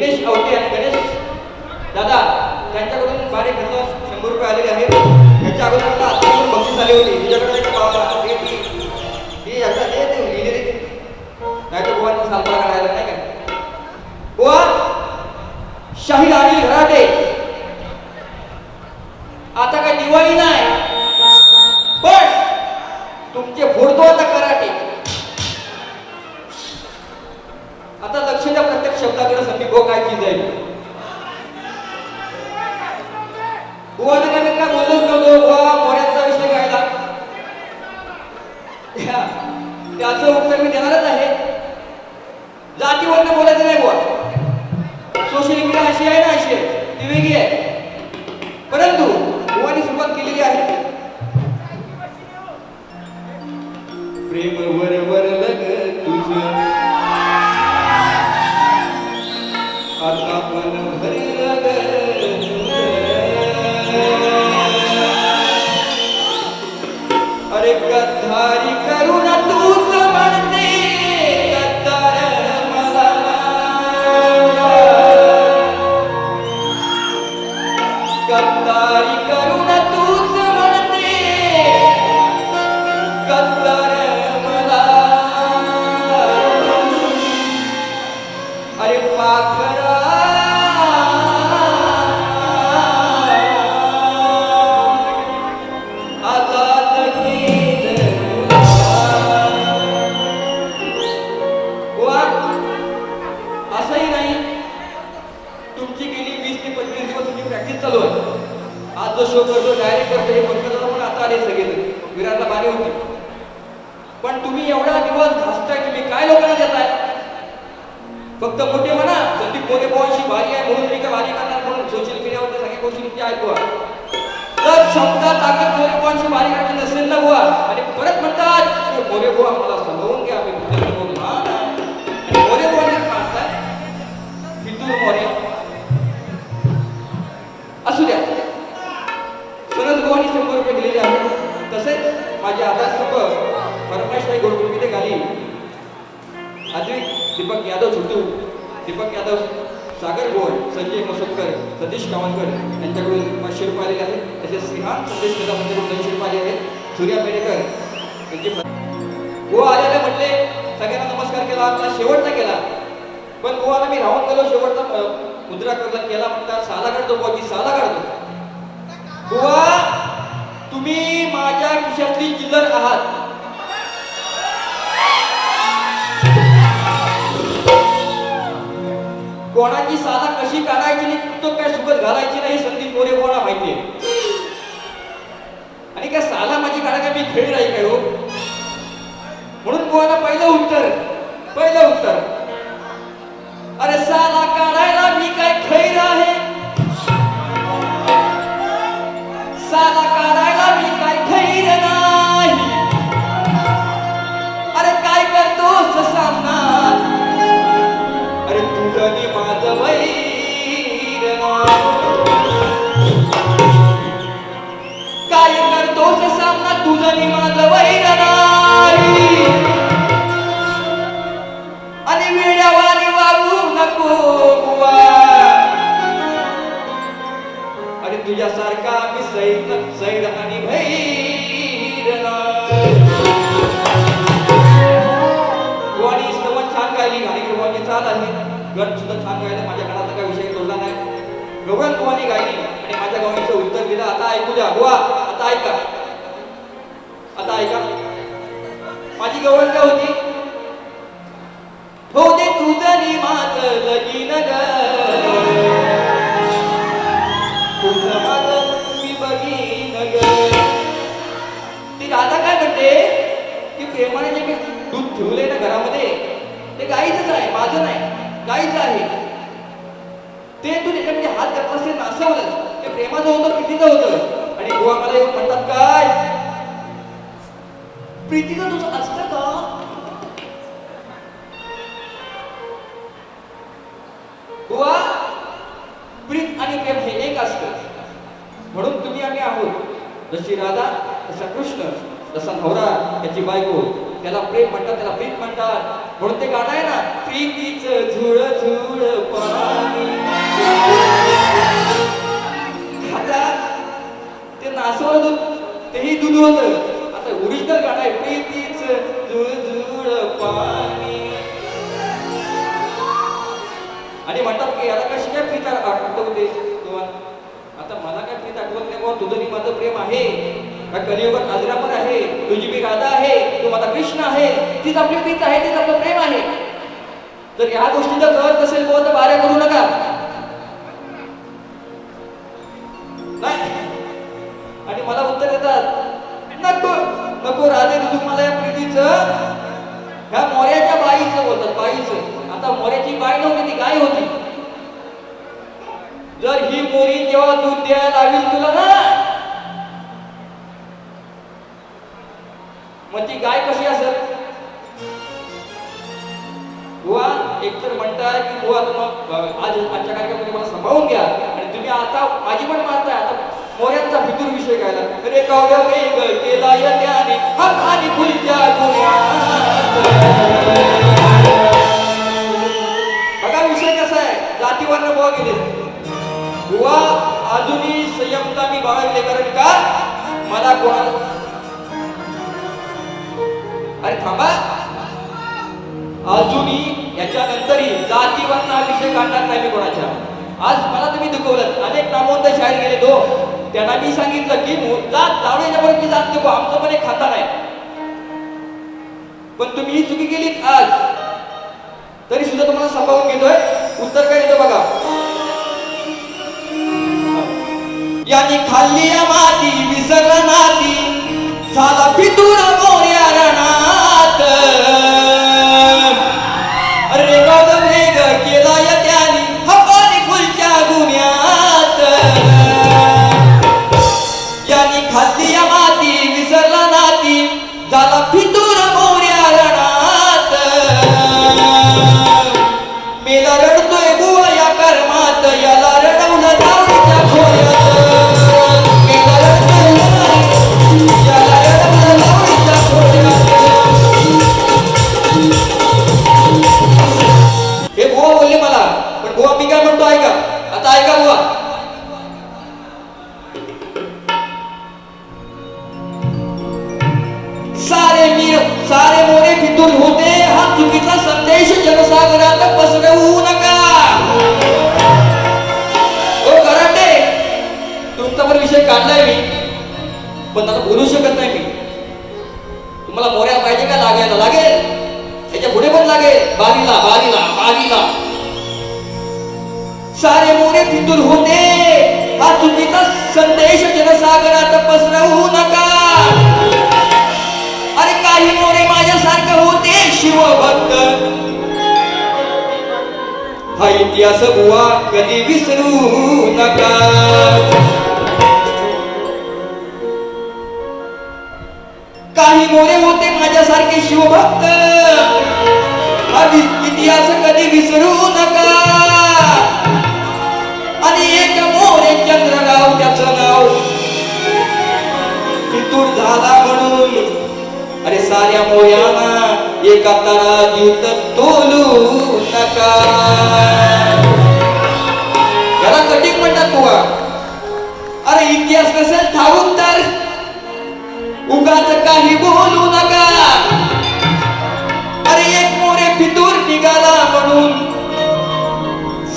दिनेश आवटे आणि गणेश दादा त्यांच्याकडून बारीक खर्च शंभर रुपये आलेले आहेत. त्यांच्या अगोदर मला आत्ताकडून बक्षीस आले होते. तुझ्याकडे एक पावला ते ती ती आता ते ते. लिहिलेली नाही तर बुवांनी सालबा काढायला नाही काय बुवा शाहीर आणि घराटे. आता काय दिवाळी नाही. पण तुमचे फोडतो आता कराटे. आता लक्ष द्या प्रत्येक शब्दाकडे. संधी जाईल काय चीज नव्हतो मोऱ्याचा विषय गायला त्याचं उत्तर मी देणारच आहे. जातीवरनं बोलायचं नाही बोल सोशल मीडिया अशी आहे ना अशी आहे. माझे अभ्यासक परमेश्वरी गोडकुंबी ते गाली अद्विक दीपक यादव छोटू दीपक यादव सागर गोल संजय मसोदकर सतीश कावनकर यांच्याकडून शिल्प रुपये आलेले आहेत. तसेच सिंहान संदेश कदम यांच्याकडून दोनशे आले आहेत. सूर्या पेडेकर यांची गोवा आलेले म्हटले सगळ्यांना नमस्कार केला आपला शेवटचा केला. पण गोवाला मी राहून गेलो शेवटचा मुद्रा करला केला म्हणतात साला काढतो गोवाची साला काढतो? गोवा तुम्ही माझ्या खिशातली चिल्लर आहात. कोणाची साधा कशी काढायची नाही तो काय सुगत घालायची नाही संदीप मोरे कोणा माहितीये? आणि काय साला माझी काढा मी खेळ नाही काय हो? म्हणून कोणाला पहिलं उत्तर पहिलं उत्तर. तुझ्यासारखा मी सैद सैद आणि भैर नाही. गोवानी स्तवन छान गायली गाणी गोवानी चाल आहे गट सुद्धा छान गायला माझ्या घराचा काही विषय तोडला नाही. गवळण गोवानी गायली आणि माझ्या गवळीचं उत्तर दिलं. आता ऐकू द्या गोवा आता ऐका. आता ऐका. माझी गवळण काय होती हो दे तुझं नि लगीन ग. तुझं माझं मी बघीन ग. ती राधा काय म्हणते? की प्रेमाने जे दूध ना घरामध्ये ते गाईचं माझं नाही गाईचं आहे. ते तू त्याच्यामध्ये हात घातलास ते नासवलंस ते प्रेमाचं होतं कितीचं होतं. आणि बुवा मला येऊन म्हणतात काय? प्रीतीचं तुझं असतं का? बुवा प्रीत आणि प्रेम हे एक असतं. म्हणून तुम्ही आम्ही आहोत. जशी राधा तसा कृष्ण जसा नवरा त्याची बायको त्याला प्रेम म्हणतात त्याला प्रीत म्हणतात. म्हणून ते गाणं आहे ना प्रीतीच झुळ झुळ पाणी. ते नासवलं तेही दूध होतं. आता प्रीतीच पाणी. आणि म्हणतात की याला कशी काय प्रीत आठवते आता मला काय प्रीत आठवत नाही बुवा तुझं माझं प्रेम आहे. का कलियुगात आजरा पण आहे तुझी मी राधा आहे तू माझा कृष्ण आहे तीच आपली प्रीत आहे तीच आपलं प्रेम आहे. तर या गोष्टीचा कळत असेल बुवा तर बाऱ्या बुवा अजूनही संयमता मी बाळगले कारण का? मला कोणा अरे थांबा. अजूनही याच्यानंतरही जातीवरचा हा विषय काढणार नाही मी कोणाच्या. आज मला तुम्ही दुखवलं. अनेक नामवंत शाहीर गेले दो त्यांना मी सांगितलं की मो- जात मी जात नको. आमचं पण एक खाता नाही पण तुम्ही ही चुकी केलीत आज. तरी सुद्धा तुम्हाला सांभाळून घेतोय. उत्तर काय देतो बघा. यांनी खाल्ली या माती विसरला नाती. झाला फितूर मोर्या रणात. पण बोलू शकत नाही मी. तुम्हाला मोऱ्या पाहिजे का लागायला? लागेल. त्याच्या पुढे पण लागेल. बारीला बारीला बारीला. सारे मोरे फितूर होते. हा चुकीचा संदेश जनसागरात पसरवू नका. अरे काही मोरे माझ्यासारखं होते शिवभक्त. हा इतिहास बुवा कधी विसरू नका. काही मोरे होते माझ्यासारखे शिवभक्त. हा इतिहास कधी विसरू नका. आणि एक मोरे चंद्रराव त्याच नाव फितूर झाला म्हणून. अरे साऱ्या मोयांना एका तराजूत तोलू नका. याला कटिंग म्हणतात तुवा अरे इतिहास नसेल ठाऊक तर उगाच काही बोलू नका. अरे एक मोरे फितूर निघाला म्हणून.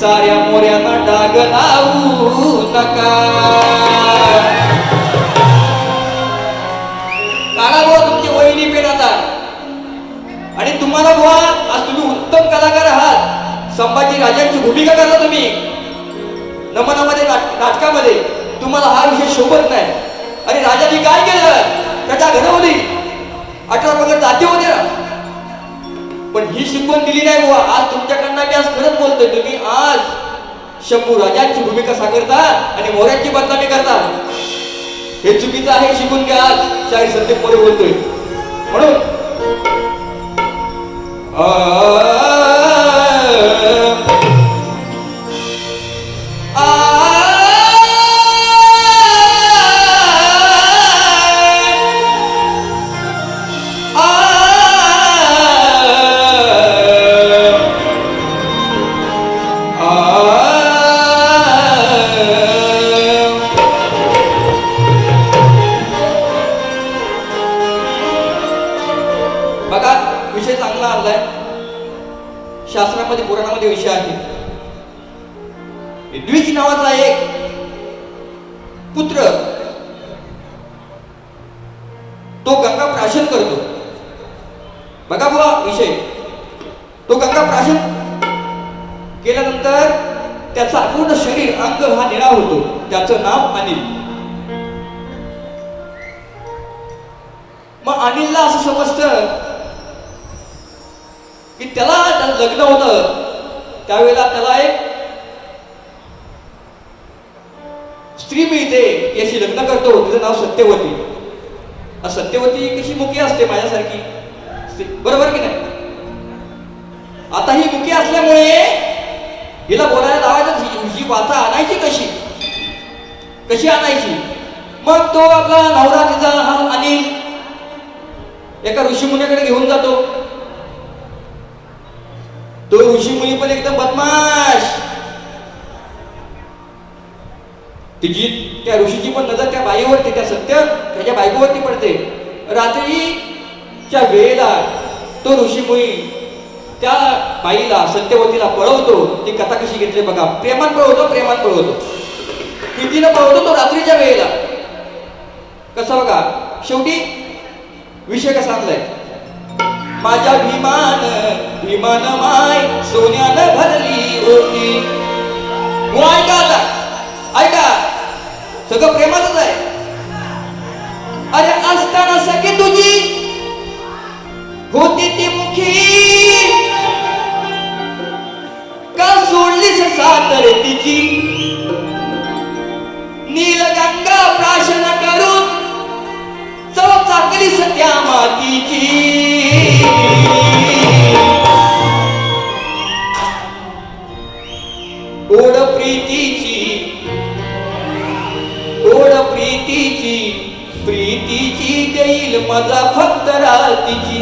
साऱ्या मोऱ्यांना डाग लावू नका. काढा बुवा तुमची वहिनी पेन आता आणि तुम्हाला बुवा आज तुम्ही उत्तम कलाकार आहात. संभाजी राजांची भूमिका करता तुम्ही. नमनामध्ये नाटकामध्ये. तुम्हाला हा विषय शोभत नाही. अरे राजाने काय केलं? त्याच्या घरामध्ये अठरा पगड जाती होत्या. पण ही शिकवण दिली नाही बुवा. आज तुमच्याकडनं मी आज खरंच बोलतोय. तुम्ही आज शंभू राजांची भूमिका साकारता आणि मोऱ्यांची बदनामी करता. हे चुकीचं आहे शिकून घ्या आज. शाहीर संदीप मोरे बोलतोय. म्हणून शास्त्रामध्ये पुराणामध्ये विषय आहे. द्विज नावाचा एक पुत्र तो गंगा प्राशन करतो. बघा बुवा विषय. तो गंगा प्राशन केल्यानंतर त्याचा पूर्ण शरीर अंग हा निळा होतो. त्याचं नाव अनिल. मग अनिलला असं समजतं की त्याला लग्न होतं. त्यावेळेला त्याला एक स्त्री मिळते याशी लग्न करतो. तिचं नाव सत्यवती. सत्यवती कशी मुखी असते माझ्यासारखी? बरोबर की नाही? आता ही मुखी असल्यामुळे हिला बोलायला लावायचं ही- वाचा आणायची कशी? कशी आणायची? मग तो आपला नवरा तिचा हा आणि एका ऋषीमुनीकडे घेऊन जातो. तो ऋषीमुनी पण एकदम बदमाश. तिची त्या ऋषीची पण नजर त्या बाईवरती त्या सत्य त्याच्या बायकोवरती पडते. रात्रीच्या वेळेला तो ऋषीमुनी त्या बाईला सत्यवतीला पळवतो. ती कथा कशी घेतली बघा. प्रेमान पळवतो प्रेमान पळवतो. प्रीतीनं पळवतो तो रात्रीच्या वेळेला. कसा बघा शेवटी विषय कसा आणलाय माझ्या भीमान भीमान माय सोन्यानं भरली होती. हो ऐका आता ऐका. सगळं प्रेमातच आहे. अरे असताना सगळी तुझी होती ती मुखी. का सोडलीस सातर तिची? नीलगंगा प्राशन करून चव चाकलीस त्या मातीची. मजा फक्त रातीची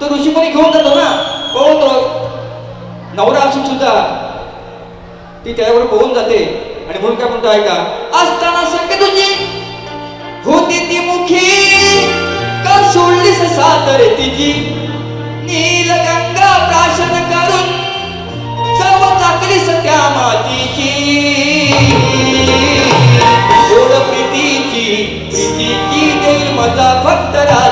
तो ऋषीपणी घेऊन जातो ना पळवतो. नवरा असून सुद्धा ती त्यावर पळून जाते. आणि म्हणून काय म्हणतो ऐका असताना सगळे तुझी होती ती मुखी. का सोडलीस सातर तिची? नील गंगा प्राशन मजा फक्त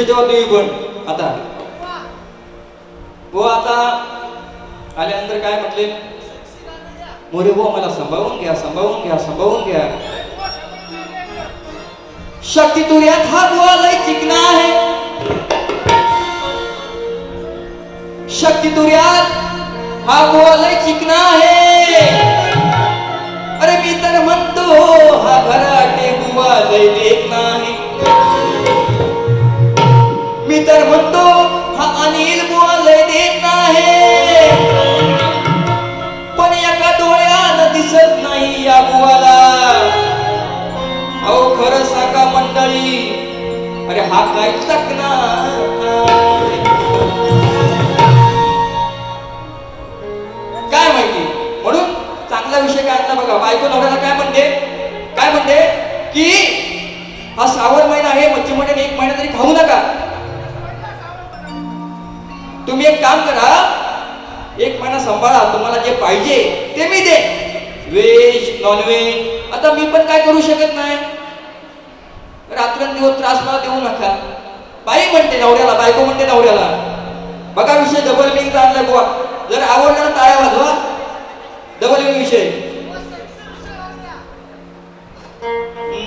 लक्ष ठेवा तुम्ही पण, आता. बुवा आता आल्यानंतर काय म्हटले? मोरे बुवा मला सांभाळून घ्या सांभाळून घ्या सांभाळून घ्या. शक्ती तुर्यात हा बुवा लय चिकना आहे. शक्ती तुर्यात हा बुवा लय चिकना आहे. अरे मी तर म्हणतो, हा घराटे बुवा लय देत नाही मी तर म्हणतो हा अनिल बुवा लय देत आहे पण एका डोळ्यानं दिसत नाही या बुवाला. अहो खर सांगा मंडळी अरे हा काय टाकणार काय माहिती? म्हणून चांगला विषय काय आणला बघा. बायको नवऱ्याला काय म्हणते? काय म्हणते? की हा श्रावण महिना आहे मच्छी मटण एक महिना तरी खाऊ नका. तुम्ही एक काम करा. एक महिना सांभाळा. तुम्हाला जे पाहिजे ते मी दे व्हेज नॉनव्हेज आता मी पण काय करू शकत नाही. रात्रंदिवस त्रास मला देऊ नका. बाई म्हणते नवऱ्याला बायको म्हणते नवऱ्याला बघा विषय डबल मिंग आणलाय बुवा. जर आवडला ताळ्या वाजवा. डबल मिंग विषय.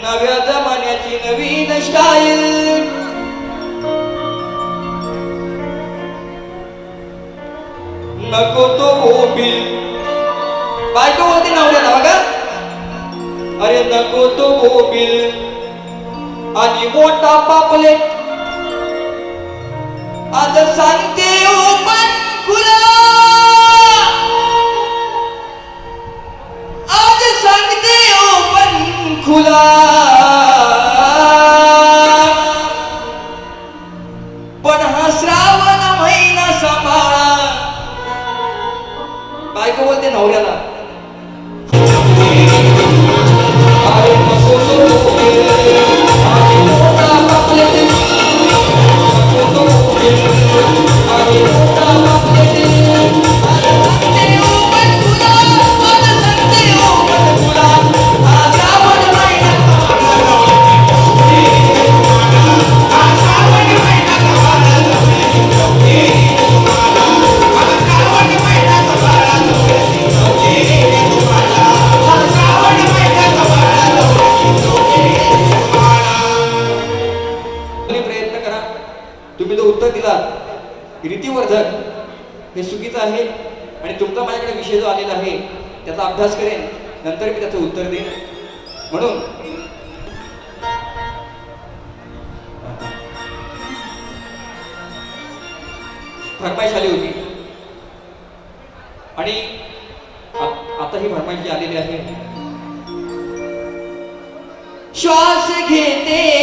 नव्या जमान्याची नवीन स्टाईल नको तो मोबिल बायको बोलते नवऱ्याला बघा अरे नको तो मोबिल आणि मोठा पापलेट. आज सांगते ओपन खुला. त्याचा अभ्यास करेन. नंतर मी त्याचं उत्तर देईन. म्हणून. फरमाईश आली होती. आणि आता ही फरमाईश आलेली आहे. श्वास घेते.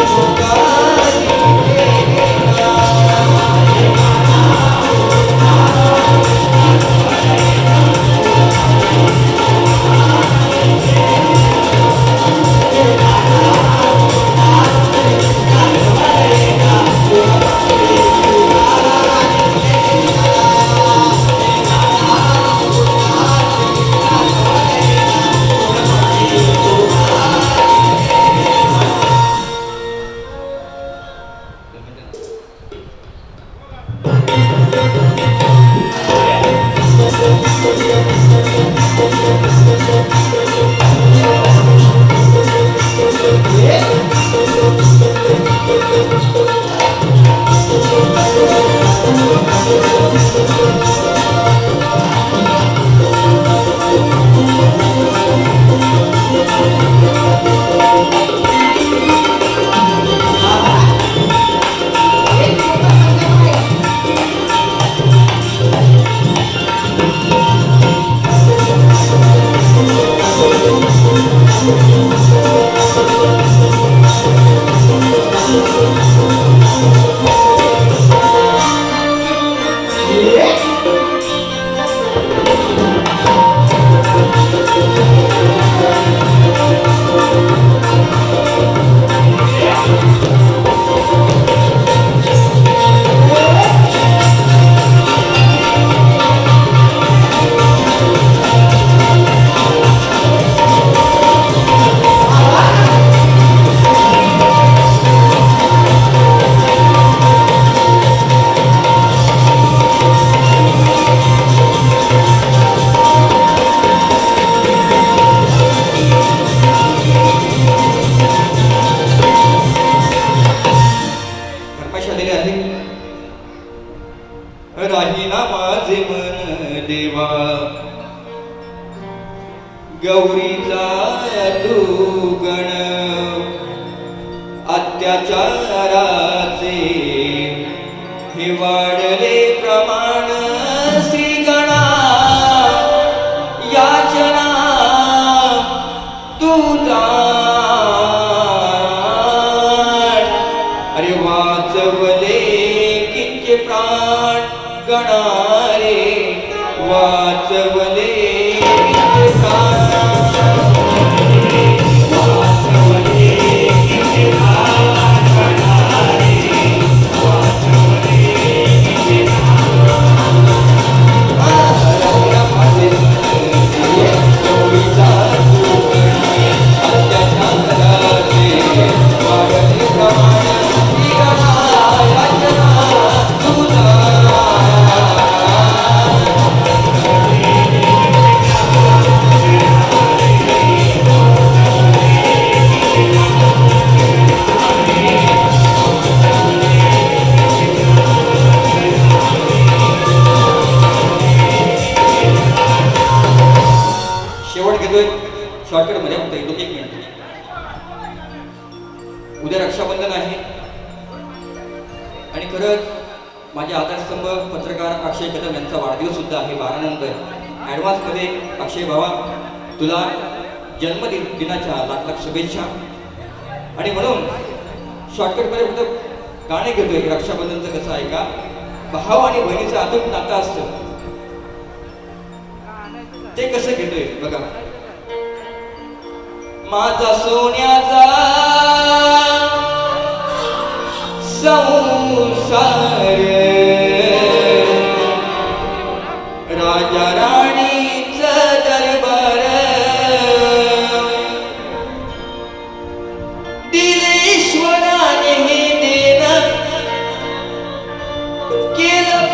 Thank you. आणि खरंच माझे आधारस्तंभ पत्रकार अक्षय कदम यांचा वाढदिवससुद्धा आहे बारा नंतर अक्षय भावा तुला जन्मदिन दिनाच्या लाख लाख शुभेच्छा. आणि म्हणून शॉर्टकटमध्ये फक्त गाणे घेतोय रक्षाबंधनचं कसं आहे का? भाव आणि बहिणीचं अतूट नातं असतं. ते कसं घेतोय बघा. माझा सोन्याचा संसार। राजा राणीच दरबार। दिलेश्वराने हे देणं केलं